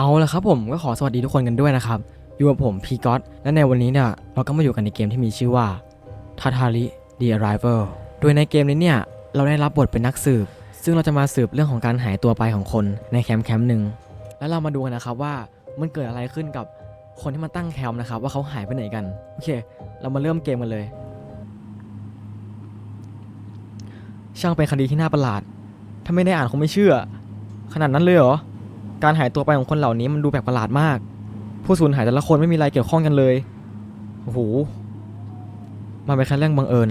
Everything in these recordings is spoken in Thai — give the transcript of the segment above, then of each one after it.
เอาละครับผมก็ขอสวัสดีทุกคนกันด้วยนะครับอยู่กับผมพีก็อตและในวันนี้เนี่ยเราก็มาอยู่กันในเกมที่มีชื่อว่า t a t a r i The Arrival โดยในเกมนี้เนี่ยเราได้รับบทเป็นนักสืบ ซึ่งเราจะมาสืบเรื่องของการหายตัวไปของคนในแคมป์แคมป์หนึ่งแล้วเรามาดูกันนะครับว่ามันเกิดอะไรขึ้นกับคนที่มาตั้งแคมป์นะครับว่าเขาหายไปไหนกันโอเค เรามาเริ่มเกมกันเลย ช่างเป็นคดีที่น่าประหลาด ถ้าไม่ได้อ่านคงไม่เชื่อ ขนาดนั้นเลยเหรอ การหายตัวไปของคนเหล่านี้มันดูแปลกประหลาดมาก ผู้สูญหายแต่ละคนไม่มีอะไรเกี่ยวข้องกันเลย โอ้โห มันเป็นแค่เรื่องบังเอิญ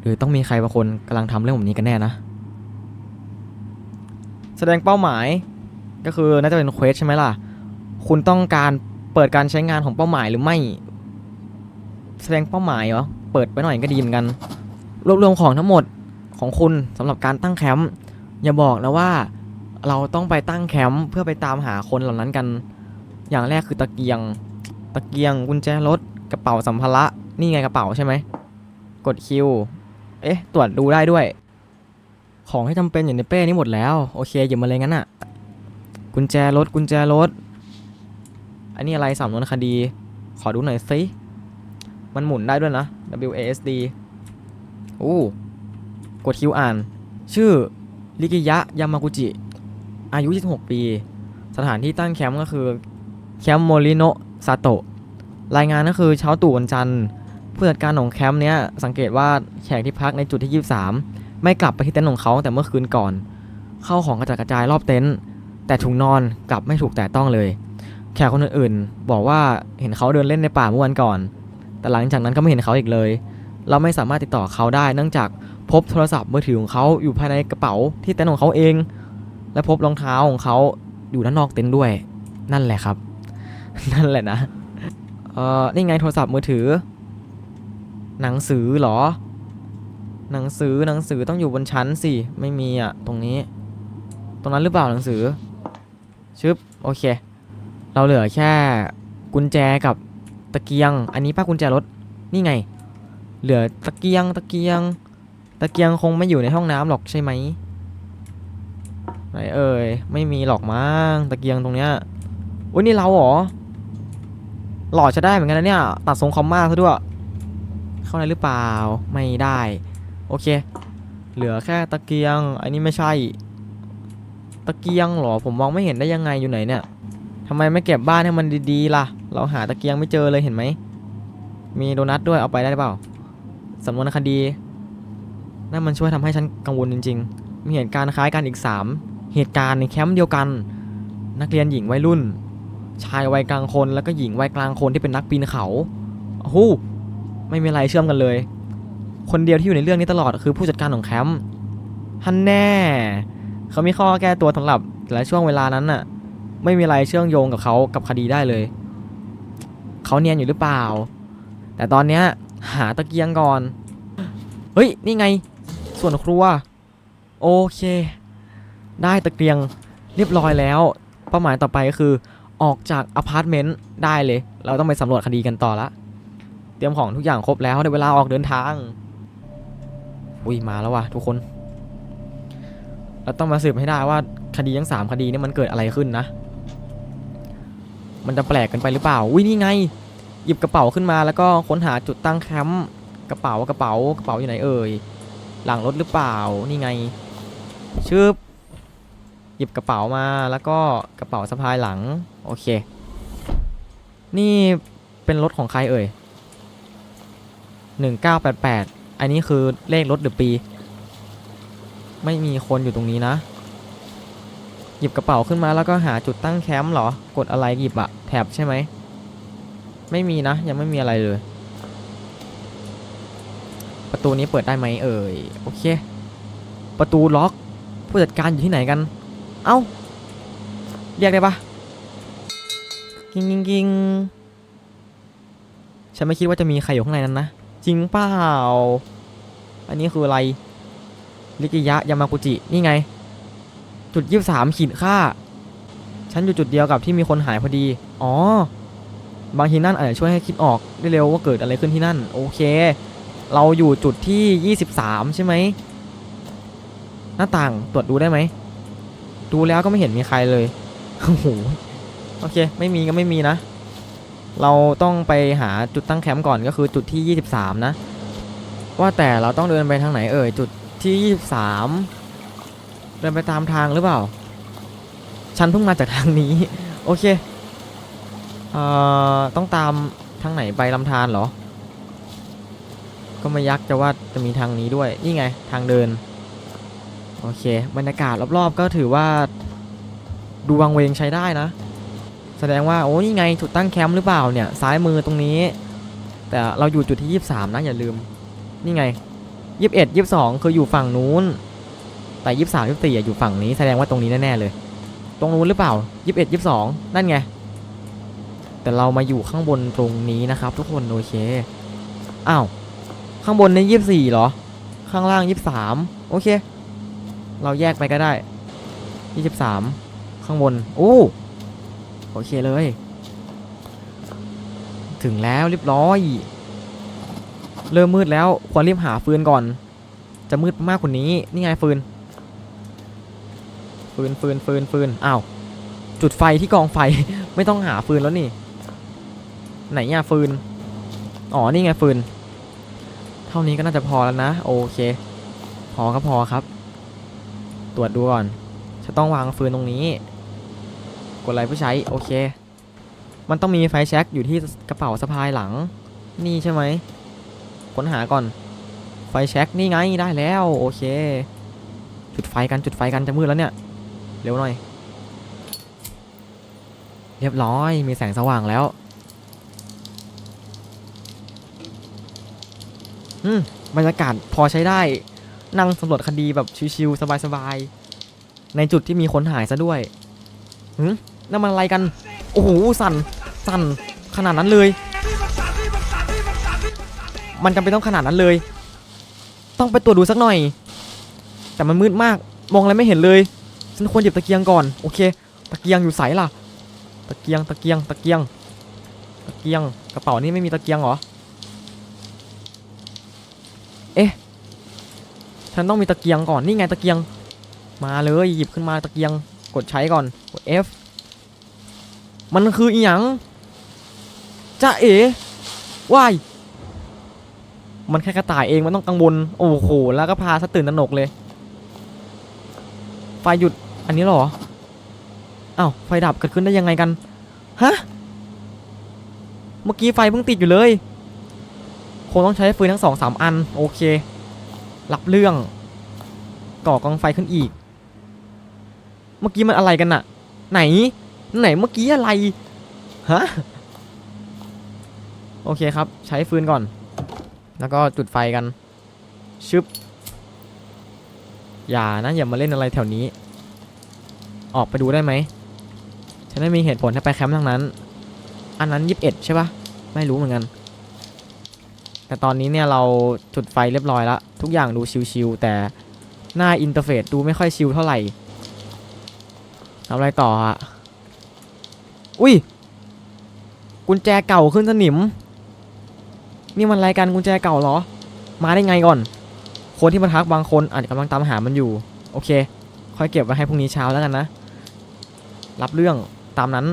หรือต้องมีใครบางคนกำลังทำเรื่องแบบนี้กันแน่นะ แสดงเป้าหมายก็คือน่าจะเป็นเควสใช่ไหมล่ะ คุณต้องการเปิดการใช้งานของเป้าหมายหรือไม่ แสดงเป้าหมายเหรอ เปิดไปหน่อยก็ดีเหมือนกัน รวบรวมของทั้งหมดของคุณสำหรับการตั้งแคมป์อย่าบอกนะว่า เราต้องไปตั้งแคมป์เพื่อไปตามหาคนเหล่านั้นกัน อย่างแรกคือตะเกียง ตะเกียงกุญแจรถกระเป๋าสัมภาระนี่ไงกระเป๋าใช่ไหม กดคิว เอ๊ะ ตรวจดูได้ด้วย ของที่จำเป็นอยู่ในเป้นี้หมดแล้ว โอเคหยิบมาเลยงั้นอะกุญแจรถกุญแจรถ อันนี้อะไรสำนวนคดี ขอดูหน่อยสิ มันหมุนได้ด้วยนะ WASD อู้ กดคิวอ่าน ชื่อ ลิกิยะ ยามากุจิ อายุ 26 ปี สถานที่ตั้งแคมป์ก็คือแคมป์โมริโนซาโตะรายงานก็คือเช้าตู่วันจันทร์ผู้จัดการของแคมป์เนี้ยสังเกตว่าแขกที่พักในจุดที่ 23 ไม่กลับไปที่เต็นท์ของเขาตั้งแต่เมื่อคืนก่อน เข้าของกระจัดกระจายรอบเต็นท์แต่ถุงนอนกลับไม่ถูกแตะต้องเลย แขกคนอื่นๆบอกว่าเห็นเขาเดินเล่นในป่าเมื่อวันก่อน แต่หลังจากนั้นก็ไม่เห็นเขาอีกเลย เราไม่สามารถติดต่อเขาได้เนื่องจากพบโทรศัพท์มือถือของเขาอยู่ภายในกระเป๋าที่เต็นท์ของเขาเอง และพบรองเท้าของเขาอยู่ด้านนอกเต็นท์ด้วย นั่นแหละครับ นั่นแหละนะ เอ่อนี่ไงโทรศัพท์มือถือ หนังสือเหรอ หนังสือหนังสือต้องอยู่บนชั้นสิ ไม่มีอะ ตรงนี้ ตรงนั้นหรือเปล่าหนังสือ ชึบ โอเค เราเหลือแค่กุญแจกับตะเกียง อันนี้ป้ากุญแจรถ นี่ไง เหลือตะเกียงตะเกียง ตะเกียงคงไม่อยู่ในห้องน้ำหรอกใช่ไหม ไหนเอ่ยไม่มีหรอกมั้งตะเกียงตรงเนี้ยอุ้ยนี่เราเหรอหล่อจะได้เหมือนกันนะเนี่ย ตัดทรงคอมมาซะด้วย เข้าได้หรือเปล่าไม่ได้ โอเค เหลือแค่ตะเกียง อันนี้ไม่ใช่ ตะเกียงหรอผมมองไม่เห็นได้ยังไงอยู่ไหนเนี่ยทำไมไม่เก็บบ้านให้มันดีๆล่ะ เราหาตะเกียงไม่เจอเลยเห็นไหมมีโดนัทด้วยเอาไปได้หรือเปล่าสำนวนคดีนั่นมันช่วยทำให้ฉันกังวลจริงๆ มีเหตุการณ์คล้ายกันอีก 3 เหตุการณ์ในแคมป์เดียวกัน นักเรียนหญิงวัยรุ่น ชายวัยกลางคนแล้วก็หญิงวัยกลางคนที่เป็นนักปีนเขาโอ้โหไม่มีอะไรเชื่อมกันเลย คนเดียวที่อยู่ในเรื่องนี้ตลอดคือผู้จัดการของแคมป์ฮันแน่ เขามีข้อแก้ตัวสำหรับแต่ละช่วงเวลานั้นน่ะ ไม่มีอะไรเชื่อมโยงกับเขากับคดีได้เลย เขาเนียนอยู่หรือเปล่า แต่ตอนเนี้ยหาตะเกียงก่อน เฮ้ย นี่ไง ส่วนครัว โอเค ได้ตะเกียงเรียบร้อยแล้ว เป้าหมายต่อไปก็คือออกจากอพาร์ตเมนต์ได้เลย เราต้องไปสำรวจคดีกันต่อละ เตรียมของทุกอย่างครบแล้วในเวลาออกเดินทาง อุ้ยมาแล้วว่ะทุกคน เราต้องมาสืบให้ได้ว่าคดีทั้งสามคดีนี่มันเกิดอะไรขึ้นนะ มันจะแปลกกันไปหรือเปล่า อุ้ยนี่ไง หยิบกระเป๋าขึ้นมาแล้วก็ค้นหาจุดตั้งแคมป์กระเป๋ากระเป๋ากระเป๋าอยู่ไหนเอ่ย หลังรถหรือเปล่า นี่ไงชึบ ยิบกระเป๋ามาแล้วก็กระเป๋าสะพายหลัง โอเค นี่เป็นรถของใครเอ่ยหนึ่งเก้าแปดแปดอันนี้คือเลขรถหรือปี ไม่มีคนอยู่ตรงนี้นะ หยิบกระเป๋าขึ้นมาแล้วก็หาจุดตั้งแคมป์เหรอ กดอะไรหยิบอะแท็บใช่ไหม ไม่มีนะ ยังไม่มีอะไรเลย ประตูนี้เปิดได้ไหมเอ่ย โอเค ประตูล็อก ผู้จัดการอยู่ที่ไหนกัน เอ้า เรียกได้ปะกิ้งกิ้งกิ้งฉันไม่คิดว่าจะมีใครอยู่ข้างในนั้นนะ จริงเปล่า อันนี้คืออะไร ลิกิยะยามากุจิ นี่ไง จุดยี่สามขีดค่า ฉันอยู่จุดเดียวกับที่มีคนหายพอดี อ๋อ บางทีนั่นอาจจะช่วยให้คิดออกได้เร็วว่าเกิดอะไรขึ้นที่นั่น โอเค เราอยู่จุดที่ 23 ใช่ไหม หน้าต่างตรวจดูได้ไหม ดูแล้วก็ไม่เห็นมีใครเลยโอ้โหโอเค ไม่มีก็ไม่มีนะ เราต้องไปหาจุดตั้งแคมป์ก่อนก็คือจุดที่ 23 นะ ว่าแต่เราต้องเดินไปทางไหนเอ่ยจุดที่ 23 เดินไปตามทางหรือเปล่า ฉันเพิ่งมาจากทางนี้ โอเคเอ่อต้องตามทางไหนไปลำธารเหรอ ก็ไม่ยักจะว่าจะมีทางนี้ด้วย นี่ไงทางเดิน โอเค บรรยากาศรอบๆ ก็ถือว่า ดูวังเวงใช้ได้นะ แสดงว่า โอ้นี่ไงจุดตั้งแคมป์หรือเปล่าเนี่ย ซ้ายมือตรงนี้ แต่เราอยู่จุดที่ 23 นะ อย่าลืม นี่ไง 21 22 คืออยู่ฝั่งนู้น แต่ 23 24อะอยู่ฝั่งนี้ แสดงว่าตรงนี้แน่ๆเลย ตรงนู้นหรือเปล่า 21 22 นั่นไง แต่เรามาอยู่ข้างบนตรงนี้นะครับ ทุกคนโอเคอ้าวข้างบนใน24เหรอ ข้างล่าง 23 โอเค เราแยกไปก็ได้ 23 ข้างบน โอ้ โอเคเลย ถึงแล้วเรียบร้อย เริ่มมืดแล้ว ควรรีบหาฟืนก่อน จะมืดมากกว่านี้ นี่ไงฟืน ฟืนฟืนฟืนฟืนอ้าว จุดไฟที่กองไฟ ไม่ต้องหาฟืนแล้วนี่ ไหนเนี่ยฟืน อ๋อ นี่ไงฟืน เท่านี้ก็น่าจะพอแล้วนะ โอเค พอครับพอครับ ตรวจดูก่อน จะต้องวางฟืนตรงนี้ กดอะไรเพื่อใช้โอเค มันต้องมีไฟแช็กอยู่ที่กระเป๋าสะพายหลัง นี่ใช่ไหมค้นหาก่อน ไฟแช็กนี่ไงได้แล้วโอเค จุดไฟกันจุดไฟกันจะมืดแล้วเนี่ยเร็วหน่อย เรียบร้อยมีแสงสว่างแล้วอืมบรรยากาศพอใช้ได้ นั่งสำรวจคดีแบบชิวๆสบายๆ ในจุดที่มีคนหายซะด้วยหืมนั่นมันอะไรกัน โอ้โห สั่น สั่น ขนาดนั้นเลย มันจำเป็นต้องขนาดนั้นเลย ต้องไปตรวจดูสักหน่อย แต่มันมืดมาก มองอะไรไม่เห็นเลย ฉันควรหยิบตะเกียงก่อน โอเค ตะเกียงอยู่ใสล่ะ ตะเกียง ตะเกียง ตะเกียง ตะเกียง กระเป๋านี่ไม่มีตะเกียงเหรอ เอ๊ะ ฉันต้องมีตะเกียงก่อนนี่ไงตะเกียง มาเลยหยิบขึ้นมาตะเกียง กดใช้ก่อนกด F มันคืออีหยังจะเอ๋วายมันแค่กระต่ายเองมันต้องกังวลโอ้โหแล้วก็พาสะตื่นตระหนกเลย ไฟหยุดอันนี้หรออ้าวไฟดับเกิดขึ้นได้ยังไงกันฮะเมื่อกี้ไฟเพิ่งติดอยู่เลยคงต้องใช้ฟืนทั้งสองสามอัน โอเค รับเรื่องก่อกองไฟขึ้นอีก เมื่อกี้มันอะไรกันน่ะ ไหน ไหนเมื่อกี้อะไร ฮะ โอเคครับ ใช้ฟืนก่อน แล้วก็จุดไฟกัน ชึบ อย่านะ อย่ามาเล่นอะไรแถวนี้ ออกไปดูได้ไหม ฉันไม่มีเหตุผลให้ไปแคมป์ทั้งนั้น อันนั้นยี่สิบเอ็ดใช่ปะไม่รู้เหมือนกัน แต่ตอนนี้เนี่ยเราจุดไฟเรียบร้อยแล้ว ทุกอย่างดูชิวๆแต่หน้าอินเทอร์เฟซดูไม่ค่อยชิวเท่าไหร่ทำอะไรต่ออะอุ้ยกุญแจเก่าขึ้นสนิม นี่มันรายการกุญแจเก่าเหรอ มาได้ไงก่อน คนที่มาทักบางคนอาจจะกำลังตามหามันอยู่ โอเค ค่อยเก็บไว้ให้พรุ่งนี้เช้าแล้วกันนะ รับเรื่องตามนั้น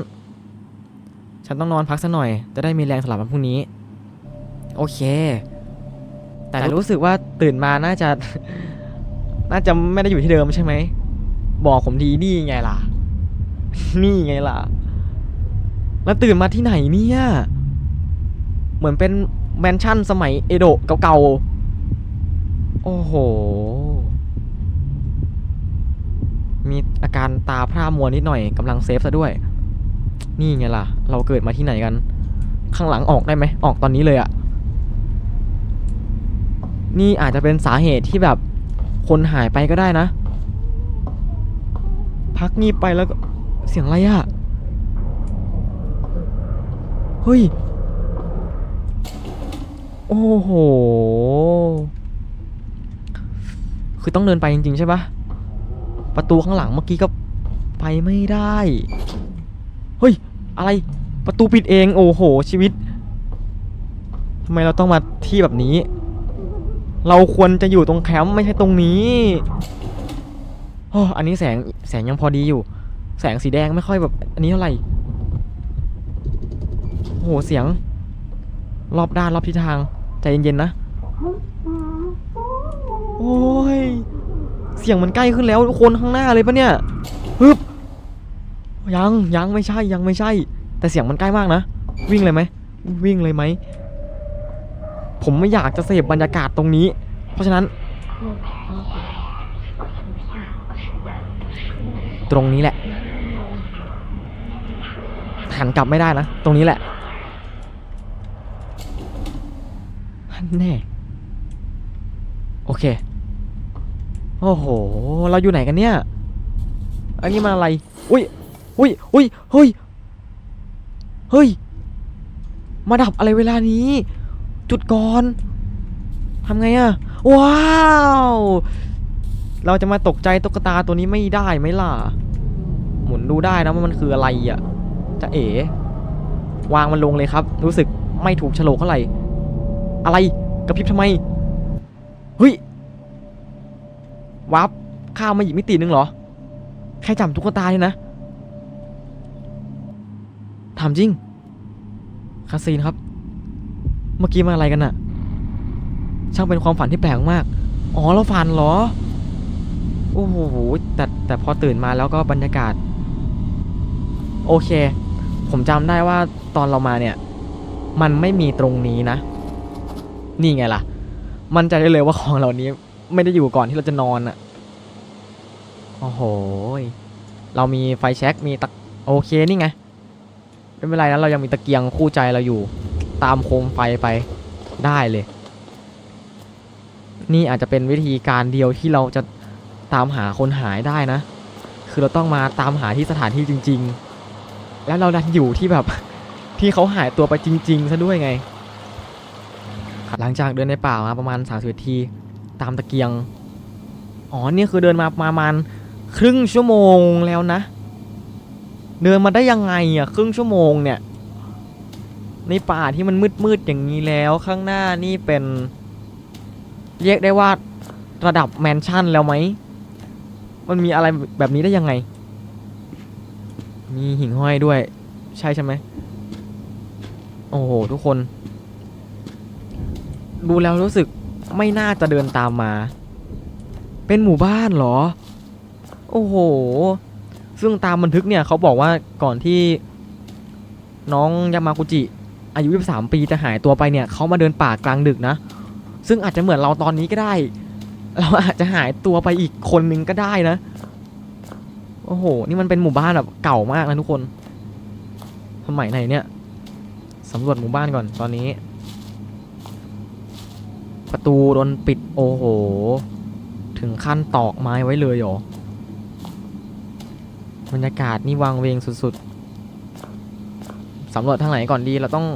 ฉันต้องนอนพักสักหน่อย จะได้มีแรงสำหรับวันพรุ่งนี้ โอเค แต่รู้สึกว่าตื่นมาน่าจะ น่าจะไม่ได้อยู่ที่เดิมใช่ไหม บอกผมดีนี่ไงล่ะ นี่ไงล่ะ แล้วตื่นมาที่ไหนเนี่ย เหมือนเป็นแมนชั่นสมัยเอโดะเก่าๆ โอ้โห มีอาการตาพร่ามัวนิดหน่อยกำลังเซฟซะด้วย นี่ไงล่ะ เราเกิดมาที่ไหนกัน ข้างหลังออกได้ไหม ออกตอนนี้เลยอะ นี่อาจจะเป็นสาเหตุที่แบบคนหายไปก็ได้นะ พักงีบไปแล้วก็เสียงอะไรอะเฮ้ย โอ้โห คือต้องเดินไปจริงๆใช่ปะประตูข้างหลังเมื่อกี้ก็ไปไม่ได้ เฮ้ย อะไรประตูปิดเอง โอ้โห ชีวิตทำไมเราต้องมาที่แบบนี้ เราควรจะอยู่ตรงแคมป์ไม่ใช่ตรงนี้โอ้อันนี้แสงแสงยังพอดีอยู่ แสงสีแดงไม่ค่อยแบบ อันนี้เท่าไหร่โอ้โหเสียง รอบด้านรอบทิศทาง ใจเย็นๆนะ โอ้ย เสียงมันใกล้ขึ้นแล้วทุกคนข้างหน้าเลยปะเนี่ยฮึบยังยังไม่ใช่ยังไม่ใช่ แต่เสียงมันใกล้มากนะ วิ่งเลยไหมวิ่งเลยไหม ผมไม่อยากจะเสพบรรยากาศตรงนี้ เพราะฉะนั้น ตรงนี้แหละ หันกลับไม่ได้นะ ตรงนี้แหละแน่โอเค โอ้โห เราอยู่ไหนกันเนี่ย อันนี้มันอะไร อุ้ย อุ้ย อุ้ย เฮ้ย เฮ้ย มาดับอะไรเวลานี้ จุดก่อนทำไงอะว้าว เราจะมาตกใจตุ๊กตาตัวนี้ไม่ได้ไหมล่ะ หมุนดูได้นะว่ามันคืออะไรอะจะเอ๋วางมันลงเลยครับ รู้สึกไม่ถูกโฉลกเท่าไหร่ อะไรกระพริบทำไม เฮ้ย วับข้ามมาอีกมิตินึงเหรอ แค่จำตุ๊กตาเนี่ยนะถามจริงคาซีนครับ เมื่อกี้มาอะไรกันน่ะช่างเป็นความฝันที่แปลกมาก อ๋อเราฝันเหรอ โอ้โห แต่แต่พอตื่นมาแล้วก็บรรยากาศ โอเค ผมจำได้ว่าตอนเรามาเนี่ย มันไม่มีตรงนี้นะ นี่ไงล่ะ มันใจะได้เลยว่าของเหล่านี้ไม่ได้อยู่ก่อนที่เราจะนอนอะโอ้โห เรามีไฟแช็กมีตะโอเคนี่ไง ไม่เป็นไรนะเรายังมีตะเกียงคู่ใจเราอยู่ ตามโคมไฟไปได้เลย นี่อาจจะเป็นวิธีการเดียวที่เราจะตามหาคนหายได้นะ คือเราต้องมาตามหาที่สถานที่จริง ๆ แล้วเราดันอยู่ที่แบบที่เขาหายตัวไปจริงๆซะด้วยไง หลังจากเดินในป่ามาประมาณ3 0นาทีตามตะเกียง อ๋อนี่คือเดินมาประมาณครึ่งชั่วโมงแล้วนะ เดินมาได้ยังไงอะครึ่งชั่วโมงเนี่ย ในป่าที่มันมืดๆอย่างนี้แล้วข้างหน้านี่เป็น เรียกได้ว่าระดับแมนชั่นแล้วไหม มันมีอะไรแบบนี้ได้ยังไง มีหิ่งห้อยด้วย ใช่ใช่ไหม โอ้โห ทุกคน ดูแล้วรู้สึกไม่น่าจะเดินตามมา เป็นหมู่บ้านเหรอ โอ้โห ซึ่งตามบันทึกเนี่ยเขาบอกว่าก่อนที่น้องยามากุจิ อายุ 23 ปีจะหายตัวไปเนี่ยเขามาเดินป่ากลางดึกนะ ซึ่งอาจจะเหมือนเราตอนนี้ก็ได้ เราอาจจะหายตัวไปอีกคนนึงก็ได้นะ โอ้โห นี่มันเป็นหมู่บ้านแบบเก่ามากนะทุกคนสมัยไหนเนี่ยสำรวจหมู่บ้านก่อนตอนนี้ ประตูโดนปิดโอ้โห ถึงขั้นตอกไม้ไว้เลยเหรอบรรยากาศนี่วางเวงสุดๆ สำรวจทางไหนก่อนดีเราต้อง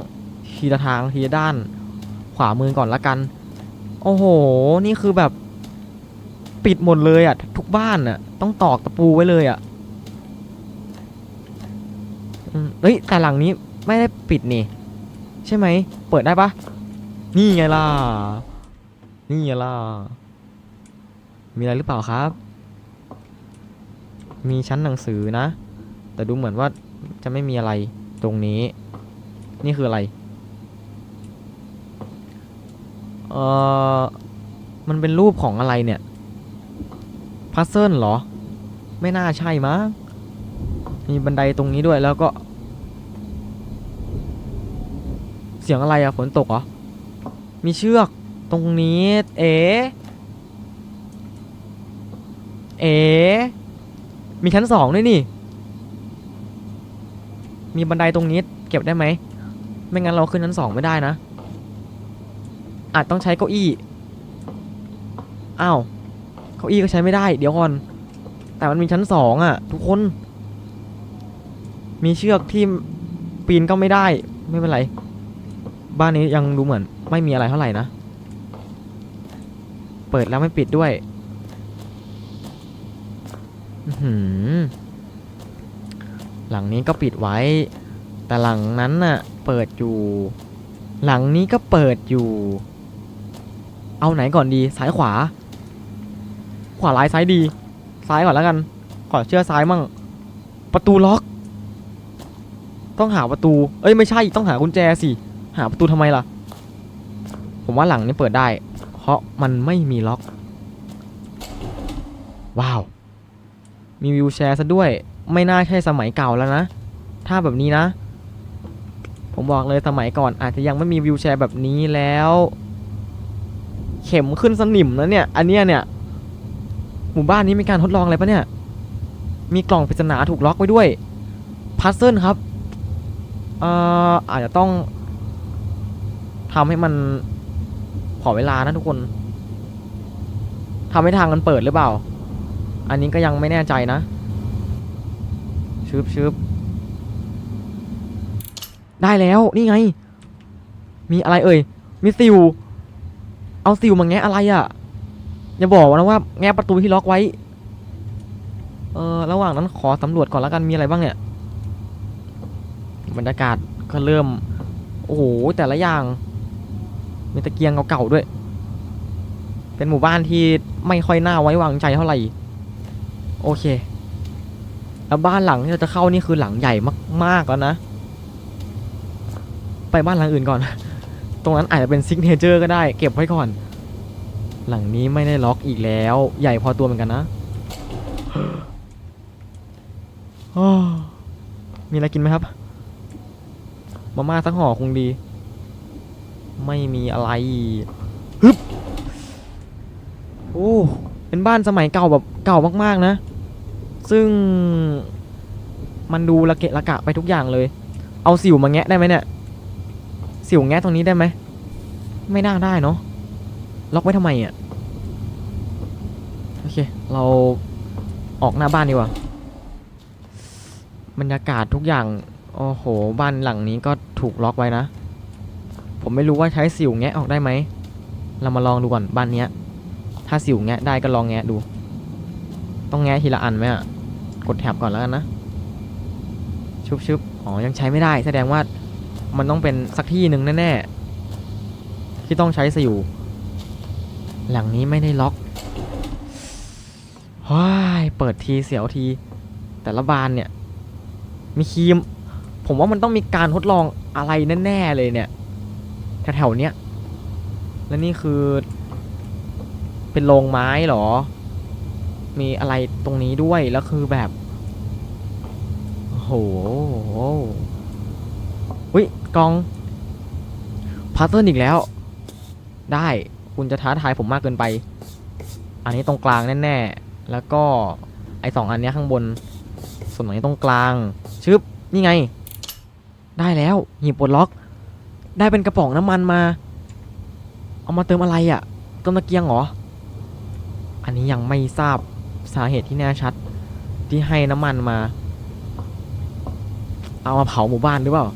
ทีละทางทีละด้านขวามือก่อนละกัน โอ้โห นี่คือแบบ ปิดหมดเลยอะ ทุกบ้านอะ ต้องตอกตะปูไว้เลยอะเฮ้ยแต่หลังนี้ไม่ได้ปิดนี่ ใช่ไหม เปิดได้ปะนี่ไงล่ะ นี่ไงล่ะ มีอะไรหรือเปล่าครับ มีชั้นหนังสือนะ แต่ดูเหมือนว่าจะไม่มีอะไร ตรงนี้ นี่คืออะไร เออมันเป็นรูปของอะไรเนี่ย พัซเซิลเหรอ ไม่น่าใช่มั้ง มีบันไดตรงนี้ด้วยแล้วก็ เสียงอะไรอะฝนตกเหรอ มีเชือกตรงนี้ เอ๋เอ๋มีชั้นสองด้วยนี่ มีบันไดตรงนี้เก็บได้ไหม ไม่งั้นเราขึ้นชั้นสองไม่ได้นะ อาจต้องใช้เก้าอี้อ้าวเก้าอี้ก็ใช้ไม่ได้ เดี๋ยวก่อน แต่มันมีชั้นสองอะ ทุกคน มีเชือกที่ปีนก็ไม่ได้ไม่เป็นไร บ้านนี้ยังดูเหมือน ไม่มีอะไรเท่าไหร่นะ เปิดแล้วไม่ปิดด้วย อื้อหือ หลังนี้ก็ปิดไว้ แต่หลังนั้นน่ะเปิดอยู่ หลังนี้ก็เปิดอยู่ เอาไหนก่อนดีซ้ายขวา ขวาร้ายซ้ายดี ซ้ายก่อนแล้วกัน ขอเชื่อซ้ายมั่ง ประตูล็อก ต้องหาประตู เอ้ยไม่ใช่ต้องหากุญแจสิ หาประตูทำไมล่ะ ผมว่าหลังนี้เปิดได้ เพราะมันไม่มีล็อก ว้าว มีวิวแชร์ซะด้วย ไม่น่าใช่สมัยเก่าแล้วนะ ถ้าแบบนี้นะ ผมบอกเลยสมัยก่อนอาจจะยังไม่มีวิวแชร์แบบนี้แล้ว เข็มขึ้นสนิมแล้วเนี่ย อันเนี้ยเนี่ย หมู่บ้านนี้มีการทดลองอะไรปะเนี่ย มีกล่องปริศนาถูกล็อกไว้ด้วยพัซเซิลครับเอ่ออาจจะต้องทำให้มันขอเวลานะทุกคนทำให้ทางมันเปิดหรือเปล่า อันนี้ก็ยังไม่แน่ใจนะ บชึบได้แล้วนี่ไง มีอะไรเอ่ย มีซิว เอาซิวมาแงะอะไรอะ่ะ อย่าบอกนะว่าแงะประตูที่ล็อกไว้ เออระหว่างนั้นขอสำรวจก่อนแล้วกันมีอะไรบ้างเนี่ย บรรยากาศก็เริ่ม โอ้โห แต่ละอย่าง มีตะเกียงเก่าๆด้วย เป็นหมู่บ้านที่ไม่ค่อยน่าไว้วางใจเท่าไหร่ โอเค แล้วบ้านหลังที่เราจะเข้านี่คือหลังใหญ่มากๆแล้วนะ ไปบ้านหลังอื่นก่อน ตรงนั้นอาจจะเป็นซิกเนเจอร์ก็ได้ เก็บไว้ก่อน หลังนี้ไม่ได้ล็อกอีกแล้ว ใหญ่พอตัวเหมือนกันนะมีอะไรกินไหมครับ มาม่าสักห่อคงดี ไม่มีอะไรฮึบโอ้เป็นบ้านสมัยเก่าแบบเก่ามากๆนะ ซึ่งมันดูละเกะละกะไปทุกอย่างเลย เอาสิวมาแงะได้ไหมเนี่ย สิวแงะตรงนี้ได้ไหม ไม่น่าได้เนาะ ล็อกไว้ทำไมอะ โอเค เราออกหน้าบ้านดีกว่า บรรยากาศทุกอย่าง โอ้โห บ้านหลังนี้ก็ถูกล็อกไว้นะ ผมไม่รู้ว่าใช้สิวแงะออกได้ไหม เรามาลองดูก่อนบ้านเนี้ย ถ้าสิวแงะได้ก็ลองแงะดู ต้องแงะทีละอันไหมอะ กดแท็บก่อนแล้วกันนะ ชุบชุบอ๋อ ยังใช้ไม่ได้ แสดงว่ามันต้องเป็นสักที่หนึ่งแน่ๆ ที่ต้องใช้สิวหลังนี้ไม่ได้ล็อกว้ายเปิดทีเสียวที แต่ละบานเนี่ย มีครีม ผมว่ามันต้องมีการทดลองอะไรแน่ๆเลยเนี่ยแถวๆเนี้ย และนี่คือ เป็นโรงไม้หรอ มีอะไรตรงนี้ด้วย แล้วคือแบบโหอุ้ยกลองพาร์เซนอีกแล้ว ได้คุณจะท้าทายผมมากเกินไป อันนี้ตรงกลางแน่ๆ แล้วก็ไอสองอันนี้ข้างบน ส่วนอันนี้ตรงกลาง ชึบ นี่ไง ได้แล้วหีบปลดล็อก ได้เป็นกระป๋องน้ำมันมา เอามาเติมอะไรอะ่ะ เติมตะเกียงเหรอ อันนี้ยังไม่ทราบ สาเหตุที่แน่ชัด ที่ให้น้ำมันมา เอามาเผาหมู่บ้านหรือเปล่า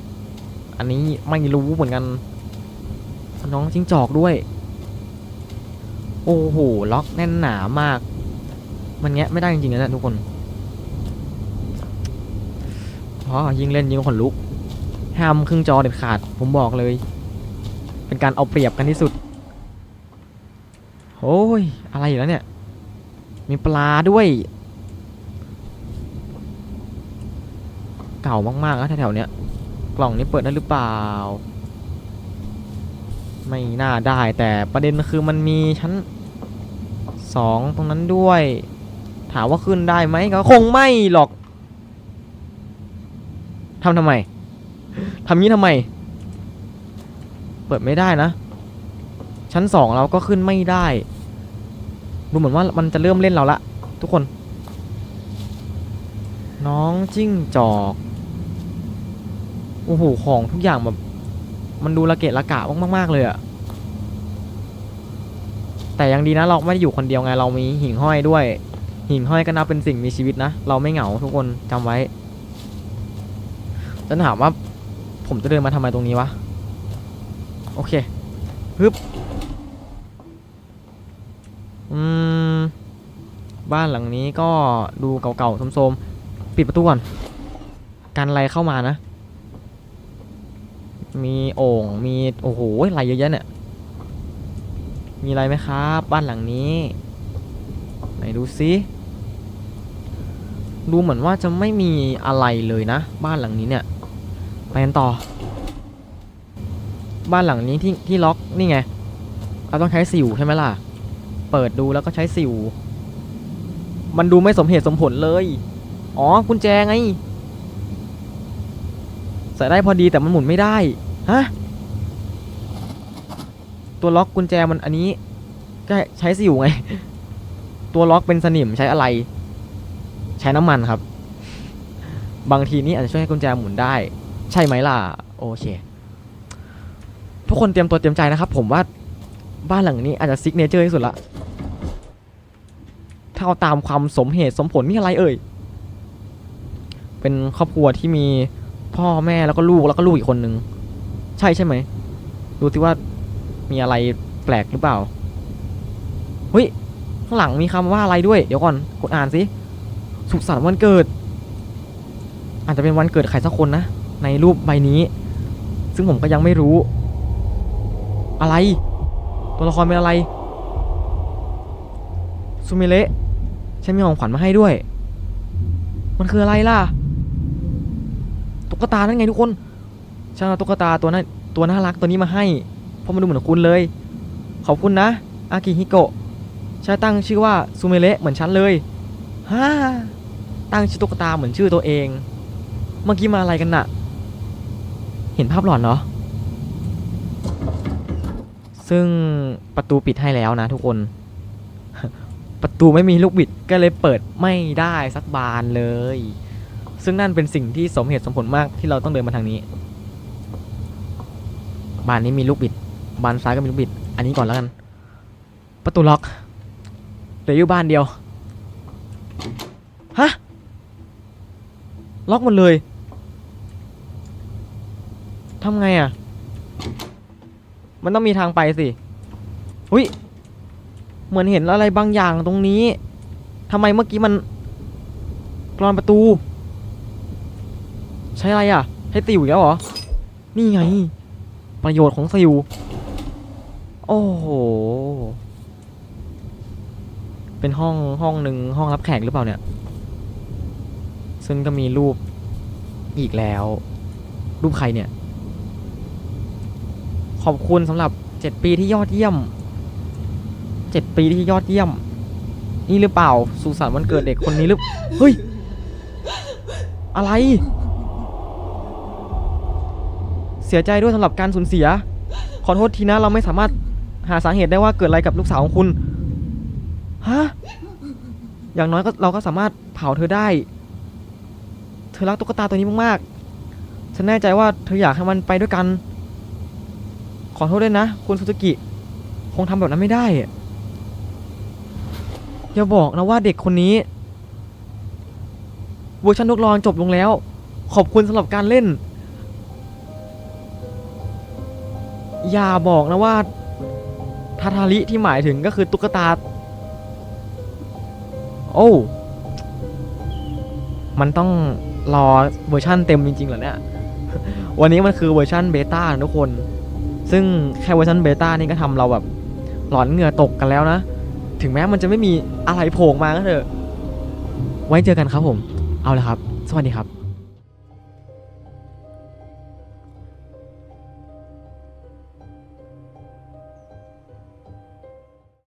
อันนี้ไม่รู้เหมือนกัน น้องจิ้งจอกด้วย โอ้โห ล็อกแน่นหนามาก มันแงะไม่ได้จริงๆนะทุกคนอ๋อยิงเล่นยิงขนลุก ห้ามครึ่งจอเด็ดขาด ผมบอกเลย เป็นการเอาเปรียบกันที่สุด โอ้ย อะไรอยู่แล้วเนี่ย มีปลาด้วย เก่ามากๆนะแถวๆเนี้ย กล่องนี้เปิดได้หรือเปล่า ไม่น่าได้แต่ประเด็นคือมันมีชั้นสองตรงนั้นด้วย ถามว่าขึ้นได้ไหมก็คงไม่หรอกทำทำไมทำงี้ทำไม เปิดไม่ได้นะ ชั้นสองเราก็ขึ้นไม่ได้ ดูเหมือนว่ามันจะเริ่มเล่นเราละทุกคน น้องจิ้งจอกโอ้โหของทุกอย่างแบบมันดูระเกะระกะมากๆเลยอะแต่ยังดีนะเราไม่ได้อยู่คนเดียวไงเรามีหิ่งห้อยด้วย หิ่งห้อยก็นับเป็นสิ่งมีชีวิตนะ เราไม่เหงาทุกคนจำไว้จะถามว่าผมจะเดินมาทำไมตรงนี้วะ โอเคฮึบ อืม บ้านหลังนี้ก็ดูเก่าๆโทรมๆ ปิดประตูก่อนกันอะไรเข้ามานะ มีโอ่ง มีโอ้โหอะไรเยอะแยะเนี่ย มีอะไรไหมครับ บ้านหลังนี้ไหนดูซิดูเหมือนว่าจะไม่มีอะไรเลยนะ บ้านหลังนี้เนี่ย ไปกันต่อ บ้านหลังนี้ที่ที่ล็อกนี่ไง เราต้องใช้สิวใช่ไหมล่ะ เปิดดูแล้วก็ใช้สิว มันดูไม่สมเหตุสมผลเลย อ๋อกุญแจไง ใส่ได้พอดีแต่มันหมุนไม่ได้ ฮะ ตัวล็อกกุญแจมันอันนี้ก็ใช้สิวไง ตัวล็อกเป็นสนิมใช้อะไร ใช้น้ำมันครับ บางทีนี่อาจจะช่วยให้กุญแจหมุนได้ ใช่ไหมล่ะ โอเค ทุกคนเตรียมตัวเตรียมใจนะครับ ผมว่าบ้านหลังนี้อาจจะซิกเนเจอร์ที่สุดละ เอาตามความสมเหตุสมผลนี่อะไรเอ่ย เป็นครอบครัวที่มีพ่อแม่แล้วก็ลูกแล้วก็ลูกอีกคนนึง ใช่ใช่ไหม ดูสิว่ามีอะไรแปลกหรือเปล่า เฮ้ย ข้างหลังมีคำว่าอะไรด้วย เดี๋ยวก่อนกดอ่านสิ สุขสันต์วันเกิด อาจจะเป็นวันเกิดใครสักคนนะ ในรูปใบนี้ ซึ่งผมก็ยังไม่รู้ อะไร ตัวละครเป็นอะไรซูมิเละ ฉันมีของขวัญมาให้ด้วย มันคืออะไรล่ะ ตุ๊กตานั่นไงทุกคนฉันเอาตุ๊กตาตัวนั้นตัวน่ารักตัวนี้มาให้ เพราะมันดูเหมือนคุณเลย ขอบคุณนะ อากิฮิโกะฉันตั้งชื่อว่าซูเมเละเหมือนฉันเลยฮ่าตั้งชื่อตุ๊กตาเหมือนชื่อตัวเอง เมื่อกี้มาอะไรกันน่ะ เห็นภาพหลอนเนาะซึ่งประตูปิดให้แล้วนะทุกคน ประตูไม่มีลูกบิดก็เลยเปิดไม่ได้สักบานเลย ซึ่งนั่นเป็นสิ่งที่สมเหตุสมผลมากที่เราต้องเดินมาทางนี้ บานนี้มีลูกบิด บานซ้ายก็มีลูกบิด อันนี้ก่อนแล้วกัน ประตูล็อกเหลืออยู่บานเดียวฮะล็อกหมดเลยทำไงอะ มันต้องมีทางไปสิ อุ้ย เหมือนเห็นอะไรบางอย่างตรงนี้ทำไมเมื่อกี้มันกรอนประตู ใช้อะไรอะให้ติวอีกแล้วเหรอ นี่ไง ประโยชน์ของซิว โอ้โห เป็นห้องห้องหนึ่งห้องรับแขกหรือเปล่าเนี่ย ซึ่งก็มีรูปอีกแล้ว รูปใครเนี่ย ขอบคุณสำหรับเจ็ดปีที่ยอดเยี่ยม เจ็ดปีที่ยอดเยี่ยม นี่หรือเปล่าสุสานวันเกิดเด็กคนนี้หรือเฮ้ย อะไร เสียใจด้วยสำหรับการสูญเสีย ขอโทษทีนะเราไม่สามารถหาสาเหตุได้ว่าเกิดอะไรกับลูกสาวของคุณฮะอย่างน้อยก็เราก็สามารถเผาเธอได้ เธอรักตุ๊กตาตัวนี้มากๆ ฉันแน่ใจว่าเธออยากให้มันไปด้วยกัน ขอโทษด้วยนะ คุณซูซูกิ คงทำแบบนั้นไม่ได้ อย่าบอกนะว่าเด็กคนนี้เวอร์ชันนกรอนจบลงแล้ว ขอบคุณสำหรับการเล่น อย่าบอกนะว่าทาทาริที่หมายถึงก็คือตุ๊กตา โอ้ มันต้องรอเวอร์ชั่นเต็มจริงๆเหรอเนี่ย วันนี้มันคือเวอร์ชั่นเบต้าทุกคน ซึ่งแค่เวอร์ชันเบต้านี่ก็ทำเราแบบหลอนเหงื่อตกกันแล้วนะ ถึงแม้มันจะไม่มีอะไรโผล่มาก็เถอะ ไว้เจอกันครับผม เอาละครับ สวัสดีครับ